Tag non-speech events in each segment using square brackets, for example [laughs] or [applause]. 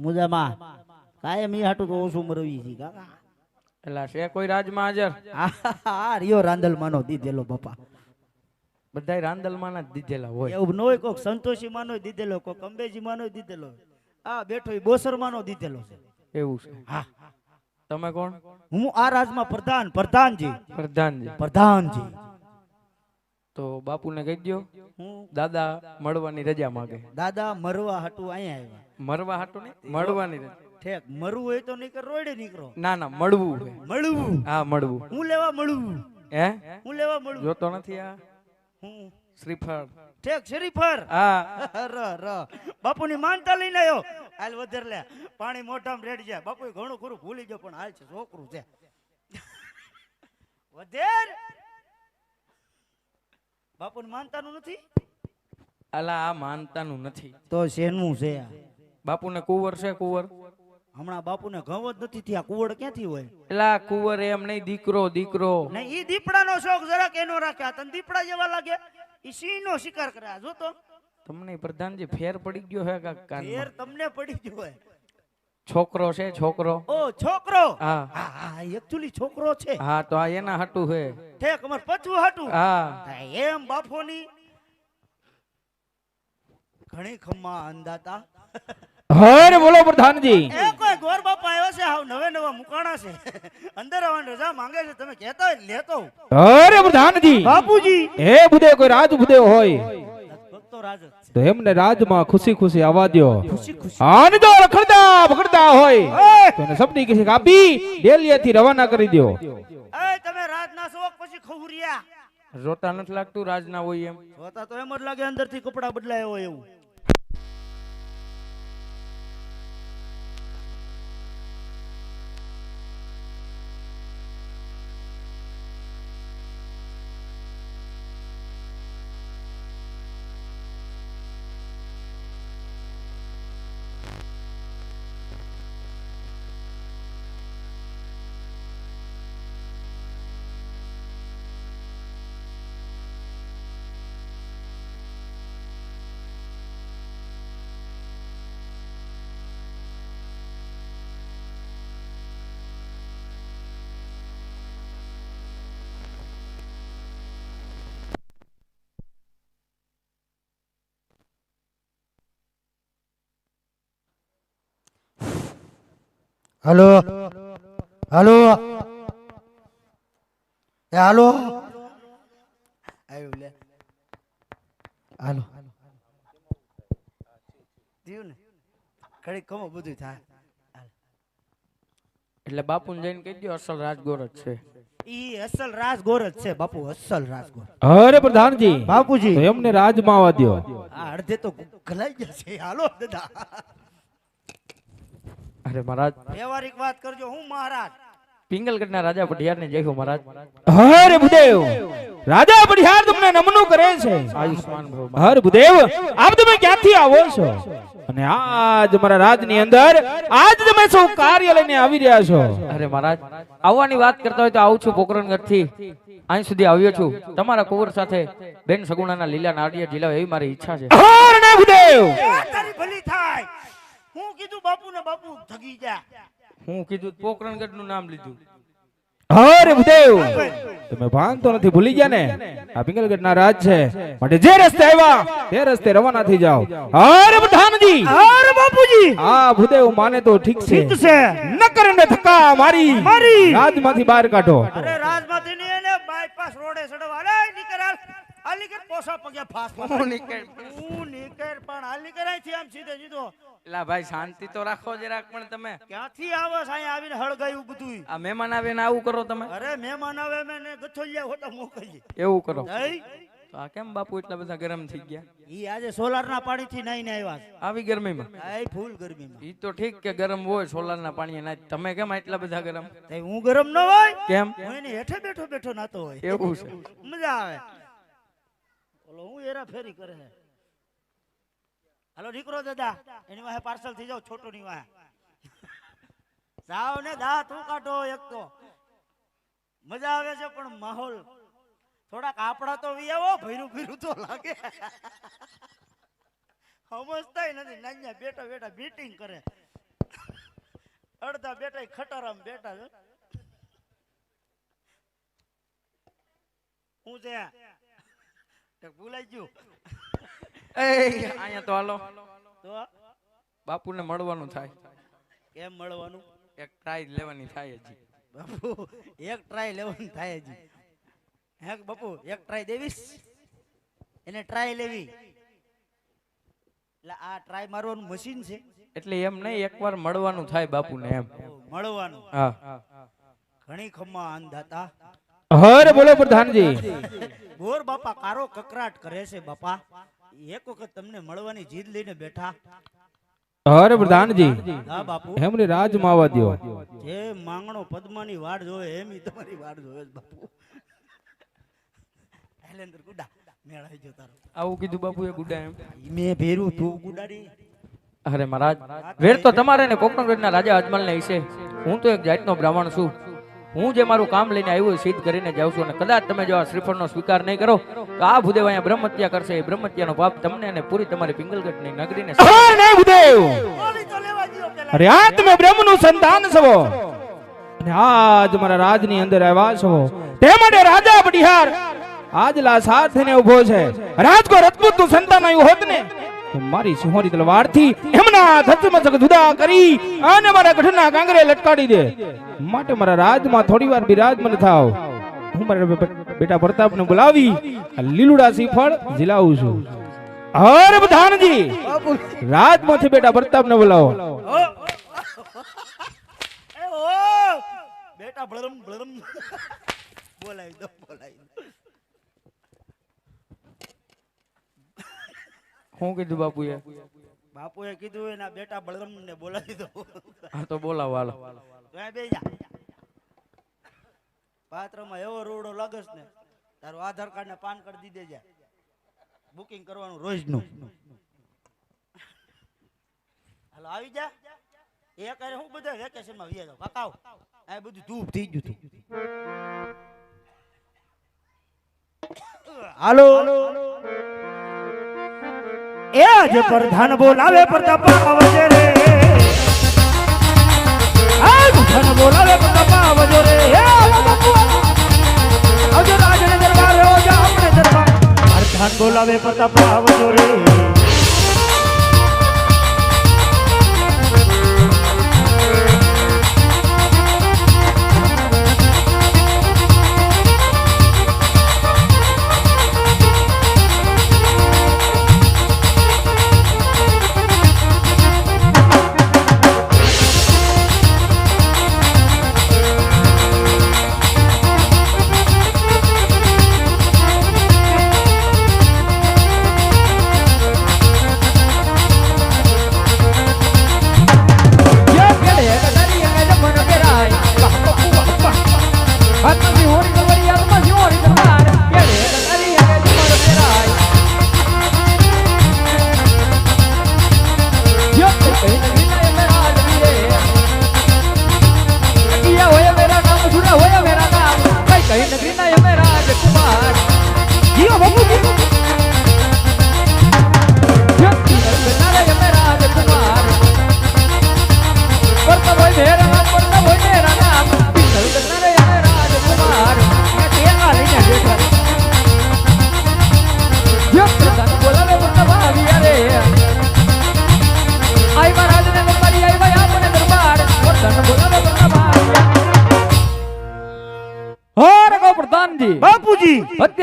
મુજામાં કાયમ ઈ હાટું તો ઓછું મરવી છે કાકા. એલા છે કોઈ રાજમાં હાજર? આ રિયો રાંદલ માનો દીધેલો બાપા. બધા રાંદલમાં જ દીધેલા હોય. એવું ન હોય કોક સંતોષી માનો દીધેલો કોક અંબેજી માનો દીધેલો. આ બેઠો ઈ બોસર માનો દીધેલો છે. એવું છે. હા. તમે કોણ? હું આ રાજમાં પ્રધાન પ્રધાનજી. પ્રધાનજી. પ્રધાનજી. તો બાપુને કહી દો હું દાદા મળવાની રજા માગે. દાદા મરવા હાટુ અહીંયા આવ્યા. મરવા હાટુ ને મળવાની રજા. ઠેક મરવું હોય તો નીકળ રોડે નીકળો. ના ના મળવું. મળવું. હા મળવું. હું લેવા મળવું હે? હું લેવા મળવું જોતો નથી આ? હું? શ્રીફળ. ઠેક શ્રીફળ. હા. ર ર. બાપુની માનતા લઈને આવ્યો હાલ વધર લે. પાણી મોઢામાં રેડી જાય બાપુ ઘણું ખરું ભૂલી ગયો પણ હાલ છે છોકરું છે. [laughs] વધેર? બાપુને માનતાનું નથી? અલા આ માનતાનું નથી. તો શેનું છે આ? બાપુને કુંવર છે કુંવર. હમણાં બાપુને ઘઉં જ નથી થયા કુવડ ક્યાંથી હોય? એલા કુંવર એમ નહીં દીકરો દીકરો. નહીં ઈ દીપડાનો શોખ જરાક એનો રાખ્યા તને દીપડા જેવા લાગે? ઈ સિંહનો શિકાર કર્યા જો તો. તમને પ્રધાનજી ફેર પડી ગયો હે કાક ફેર તમને પડી ગયો હોય. છોકરો છે છોકરો. ઓ છોકરો? હા. હા એકચ્યુઅલી છોકરો છે. હા તો આ એના હાટું હે. ઠેક અમાર પચવું હાટું. હા. એમ બાફોની ઘણી ખમ્મા અંદાતા હરે બોલો પ્રધાનજી. એ કોઈ ગોર બાપા આવ્યો છે હાવ નવે નવા મુકાણા છે. અંદર આવવાની રજા માંગે છે તમે કહેતા લેતો. હરે પ્રધાનજી. બાપુજી. હે બુદે કોઈ રાજ બુદે હોય. છે. તો એમને રાજમાં ખુશી ખુશી આવવા દો જો રખડતા પકડતા હોય. તો એને સપની કિસી કાપી ડેલિયાથી રવાના કરી દ્યો. એ તમે રાજના શોખ પછી ખવરિયા જોતા નથી લાગતું રાજના હોય એમ. જોતા તો એમ જ લાગે અંદરથી કપડા બદલાય હોય એવું. હલો? હલો? એ હાલો? આવ્યું લે. હાલો. થયું ને. ઘડી કમો બધું થાય. એટલે બાપુ જઈને કહી દો અસલ રાજગોર જ છે. ઈ અસલ રાજગોર જ છે બાપુ અસલ રાજગોર. અરે પ્રધાનજી બાપુજી. એમને રાજમાં આવવા દ્યો. આ અડધે તો ગલાઈ ગયા છે. હાલો દાદા. અરે મહારાજ. વ્યવહારિક વાત કરજો હું મહારાજ. પિંગલગઢના રાજા પઢિયાર ને હો મહારાજ. હરે ભૂદેવ રાજા પઢિયાર તમને નમનું કરે છે. આયુષ્માન ભવ હર ભૂદેવ આપ તમે ક્યાંથી આવો છો? અને આજ મારા રાજની અંદર આજ તમે સૌ કાર્ય લઈને આવી રહ્યા છો. અરે મહારાજ આવવાની વાત કરતા હોય તો આવું છું પોકરણગઢથી અહીં સુધી આવ્યો છું. તમારા કુંવર સાથે બેન સગુણાના લીલા નાળિયેર ઝીલાવ એવી મારી ઈચ્છા છે. હર ને ભૂદેવ તારી ભલી થાય. હું કીધું બાપુ ને બાપુ ધગી જા. હું કીધું પોકરણગઢનું નામ લીધું. હરે ભૂદેવ. તમે ભાન તો નથી ભૂલી ગયા ને? આ પિંગલગઢ ના રાજ છે. માટે જે રસ્તે આવ્યા તે રસ્તે રવાના થઈ જાઓ. હરે અરે બાપુજી. હા ભૂદેવ માને તો ઠીક છે. ઠીક છે. નકર ને ધક્કા મારી. મારી. રાજમાંથી બહાર કાઢો. અરે રાજમાંથી ની એને બાયપાસ રોડે સડવા અરે નીકળ હાલ હાલ નીકળ પોસા પગે ફાસ નીકળ. નીકળ પણ હાલી કરાય છે આમ સીધે સીધો. એલા ભાઈ શાંતિ તો રાખો જરાક પણ તમે. ક્યાંથી આવો છે? આવીને હળગાયું બધું આ મહેમાન આવે ને આવું કરો તમે. અરે મહેમાન આવે મેં ને ગથોલિયા હોટા મોકલી એવું કરો. તો આ કેમ બાપુ એટલા બધા ગરમ થઈ ગયા? ઈ આજે પાણી થી નાઈને આવ્યા છે. આવી ગરમીમાં? આય ફૂલ ગરમીમાં. ઈ તો ઠીક કે ગરમ હોય સોલાર ના પાણી ના તમે કેમ એટલા બધા ગરમ? હું ગરમ ન હોય? કેમ? હું એની હેઠે બેઠો બેઠો નાતો હોય. એવું છે. મજા આવે. ઓલો હું એરા ફેરી કરે હાલો, નીકળો દાદા. એની વાહે પાર્સલ થઈ જાવ છોટો ની વાહે. જાવ ને દા તું કાઢો એક તો. મજા આવે છે, પણ માહોલ. થોડાક આપડા તો વિયાવો ભૈરું ભૈરું તો લાગે. સમજતાય નથી નાન્યા બેઠા બેઠા મીટિંગ કરે. અડધા બેટા ખટારામ બેટા છે. હું છે? ભૂલાઈ ગયું. અહીંયા તો હાલો. તો બાપુને મળવાનું થાય. કેમ મળવાનું? એક ટ્રાય લેવાની થાય હજી. બાપુ એક ટ્રાય લેવાની થાય હજી. હે બાપુ એક ટ્રાય દેવીશ? એને ટ્રાય લેવી. એટલે આ ટ્રાય મારવાનું મશીન છે. એટલે એમ નહીં એકવાર મળવાનું થાય બાપુને એમ. મળવાનું. હા. ઘણી ખમ્મા અંધાતા. હરે બોલો પ્રધાનજી. બોર બાપા કારો કકરાટ કરે છે બાપા. એક વખત તમને મળવાની જીદ લઈને બેઠા? હરે પ્રધાનજી હા બાપુ. એમને રાજ માવા દો જે માંગણો પદ્માની વાડ જોવે એમ ઈ તમારી વાડ જોવે બાપુ. હેલેન્દ્ર ગુડા મેળાઈ જો તારો. આવું કીધું બાપુ એ ગુડા એમ. મે ભેરું તું ગુડાડી. અરે મહારાજ વેર તો તમારે ને કોકણગઢના રાજા અજમલને વિશે. હું તો એક જાતનો બ્રાહ્મણ છું. હું જે મારું કામ લઈને આવ્યો સિદ્ધ કરીને જાઉં છું અને કદાચ તમે જો આ શ્રીફળનો સ્વીકાર નહીં કરો તો આ ભૂદેવ અહીંયા બ્રહ્મત્યા કરશે. એ બ્રહ્મત્યાનો પાપ તમને અને પૂરી તમારી પિંગલગઢની નગરીને નહીં ભૂદેવ! ઓલી તો લેવા દ્યો પેલા. અરે આ તમે બ્રહ્મનું સંતાન છો. અને આજ મારા રાજની અંદર આવ્યા છો. તે માટે રાજા બડિહાર આજ લા સાથે ઊભો છે. રાજકો રજપૂતનું સંતાન આવ્યું હોત ને મારી સિંહોરી તલવારથી એમના ધચમચક જુદા કરી અને મારા ગઢના કાંગરે લટકાડી દે. માટે મારા રાજમાં થોડી વાર બિરાજમાન થાવ. હું મારા બેટા પ્રતાપને બોલાવી લીલુડા શ્રીફળ ઝીલાવું છું. હર બધાનજી રાજમાંથી બેટા પ્રતાપને બોલાવો. એ ઓ બેટા ભળરમ ભળરમ. બોલાવી દો બોલાવી દો. શું કીધું બાપુએ? બાપુએ કીધું એના બેટા બળરામ ને બોલાવી દો. હા તો બોલાવો હાલો. તો જા. પાત્રમાં એવો રૂડો લાગસ ને તારું આધાર કાર્ડ ને પાન કાર્ડ દી દેજે. બુકિંગ કરવાનું રોજનું હાલો આવી જા. એ કરે હું બધા વેકેશનમાં વ્યા જાવ કાકાઓ આ બધું ધૂપ થઈ ગયું હતું હાલો. એ આજ પ્રધાન બોલાવે પ્રતાપા આવજે રે. પ્રધાન બોલાવે પ્રતાપા આવજો રે. આવજો રાજને દરબાર, આવજો આપણે દરબાર. પ્રધાન બોલાવે પ્રતાપા આવજો રે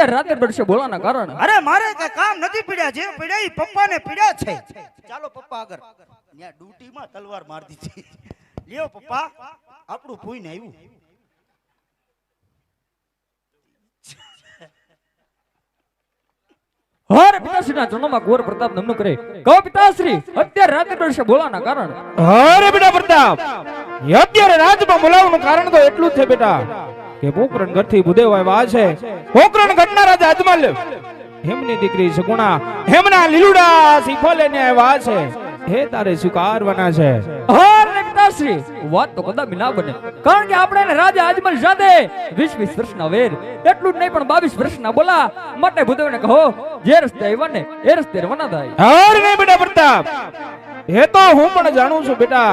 અત્યારે રાતે પડશે બોલાના કારણ. અરે મારે કામ નથી પીડ્યા જે પીડ્યા ઈ પપ્પાને પીડ્યા છે. ચાલો પપ્પા આગળ. ત્યાં ડ્યુટીમાં તલવાર માર દીધી. લ્યો પપ્પા આપણું ફૂઈને આવ્યું હર પિતાશ્રીના પ્રતાપ નમનું કરે. કહો પિતાશ્રી અત્યારે રાતે પડશે બોલાના કારણ. અરે બેટા પ્રતાપ. અત્યારે રાજમાં બોલાવવાનું કારણ તો એટલું જ છે બેટા. કે પોકરણ ઘરથી ભૂદેવ આવ્યા છે. પોકરણ ઘરના રાજા અજમલ હેમની દીકરી સગુણા હેમના લીલુડા શ્રીફળ લઈને આવ્યા છે. હે તારે સ્વીકારવાના છે. હર પિતાશ્રી વાત તો કદાપી ના બને. કારણ કે આપણે એને રાજા અજમલ સાથે વીસ વીસ વર્ષના વેર એટલું જ નહીં પણ બાવીસ વર્ષના બોલા માટે ભૂદેવને કહો જે રસ્તે આવ્યા ને એ રસ્તે રવાના થાય. અરે નહીં બેટા પ્રતાપ. હે તો હું પણ જાણું છું બેટા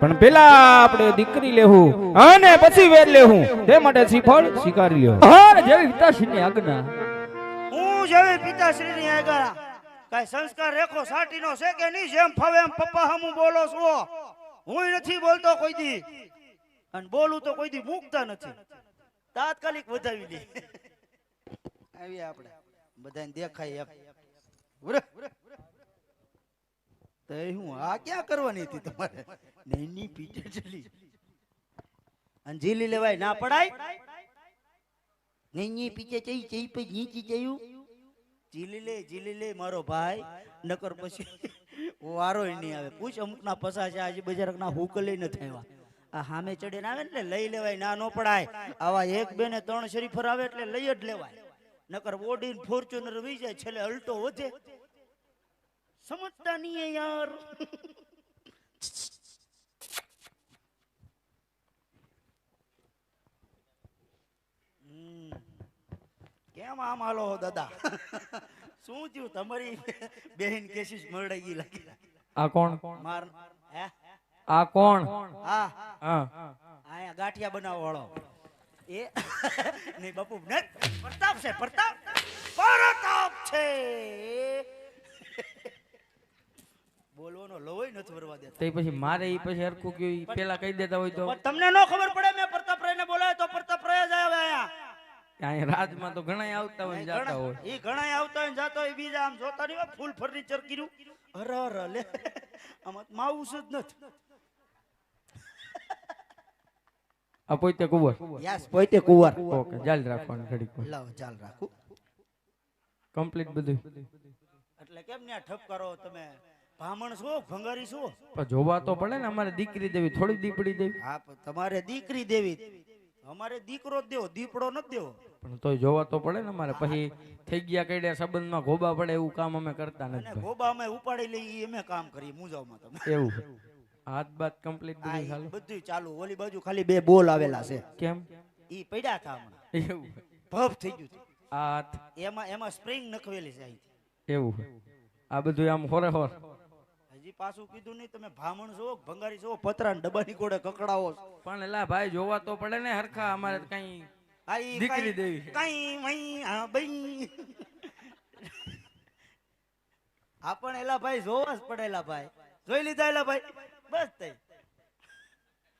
પણ પેલા આપણે દીકરી લેવું અને પછી વેર લેવું તે માટે શ્રીફળ સ્વીકારી લ્યો. હર જેવી પિતાશ્રીની આજ્ઞા. હું જેવી પિતાશ્રીની આજ્ઞા. કઈ સંસ્કાર રેખો સાટીનો છે કે નહીં? જેમ ફાવે એમ પપ્પા હમું બોલો છો. હું નથી બોલતો કોઈ દી. અને બોલું તો કોઈ દી મૂકતા નથી. તાત્કાલિક વધાવી દે આવી આપણે. બધાને દેખાય એમ. તો હું આ ક્યાં કરવાની હતી તમારે? નૈની પીટે ચલી અને લેવાય, ના પડાય? નૈની પીછે ચઈ ચઈ પછી નીચી જયું ઝીલી લે ઝીલી લે, મારો ભાઈ. નકર પછી વારો નહીં આવે. પૂછ અમુક ના પસા છે, આજે બજાર ના હુકલે નથી થયા. આ સામે ચડીને આવે ને લઈ લેવાય, ના, નો પડાય. આવા એક, બે ને ત્રણ શરીફર આવે એટલે લઈ જ લેવાય. નકર ઓડી ફોર્ચ્યુનર વી જાય છેલ્લે અલ્ટો વધે. સમજતા નહીં है યાર કેમ આમ હાલો દાદા? શું થયું? તમારી બેન કેસીસ મરડાઈ ગઈ લાગી. આ કોણ? માર હે? આ કોણ? હા. હા. આયા ગાંઠિયા બનાવવા વાળો. એ નહીં બાપુ ને પ્રતાપ છે પ્રતાપ. પ્રતાપ છે. બોલવાનો લવોય નથી વરવા દેતા. તે પછી મારે ઈ પછી હરખું કયું પેલા કહી દેતા હોય તો? તમને નો ખબર પડે મેં પ્રતાપ રાયને બોલાવ્યો તો પ્રતાપ જ આવે અહીંયા. અહીંયા રાજમાં તો ઘણા આવતા હોય જાતા હોય. એ ઘણા આવતા હોય જાતા હોય બીજા આમ જોતા નહીં હોય ફૂલ ફર્નિચર કર્યું. અરે અરે લે. આમાં માઉસ જ નથી. આ પોતે કુંવર. યસ પોતે કુંવર. ઓકે જાલ રાખવાનું ઘડીક લાવો ચાલ રાખું. કમ્પ્લીટ બધું એટલે કેમ ને ઠપ કરો તમે? ભામણ છો ભંગારી છો? પણ જોવા તો પડે ને અમારે દીકરી દેવી થોડી દીપડી દેવી. હા તમારે દીકરી દેવી. અમારે દીકરો દેવો દીપડો નથી દેવો. પણ તોય જોવા તો પડે ને અમારે પછી થઈ ગયા કઈડે સંબંધમાં ગોબા પડે એવું કામ અમે કરતા નથી ગોબા અમે ઉપાડી લઈએ અમે કામ કરીએ મુંજાવમાં તમે. એવું હાથ બાત કમ્પ્લીટ બધું ચાલુ બધુંય ચાલુ ઓલી બાજુ ખાલી બે બોલ આવેલા છે. કેમ? ઈ પડ્યા હતા હમણાં. એવું ભફ થઈ ગયું છે. હાથ. એમાં એમાં સ્પ્રિંગ નખવેલી છે એવું આ બધું આમ હોરે હોર. હજી પાછું કીધું નહીં તમે ભામણ છો ભંગારી છો પતરા ને ડબ્બાની કોડે કકડાવો પણ એલા ભાઈ જોવા તો પડે ને હરખા અમારે કઈ આ દીકરી દેવી. કઈ વઈ આ બઈ. આપણ એલા ભાઈ જોવા જ પડેલા ભાઈ. જોઈ લીધા એલા ભાઈ? બસ થઈ.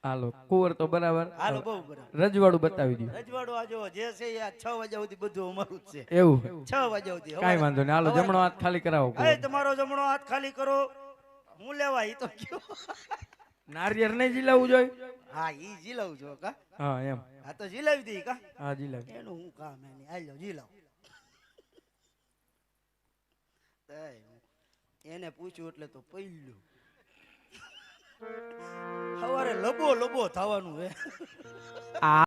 હાલો કુંવર તો બરાબર. હાલો બહુ બરાબર. રજવાડું બતાવી દીધું રજવાડું આજો જે છે એ આ છ વાગ્યા સુધી બધું અમારું જ છે. એવું? છ વાગ્યા સુધી કાંઈ વાંધો નહીં. હાલો જમણો હાથ ખાલી કરાવો અરે તમારો જમણો હાથ ખાલી કરો. હું લેવા ઈ તો કયો નારિયેળ ને જીલાવું જોઈએ? હા ઈ જીલાવું જો કા? હા એમ. આ તો જીલાવી દી કા? હા જીલાવ એનું હું કામ એની? આલ્યો જીલાવ. એને પૂછ્યું એટલે તો પૈલ્યું. સવારે લબો લબો થવાનું હે. આ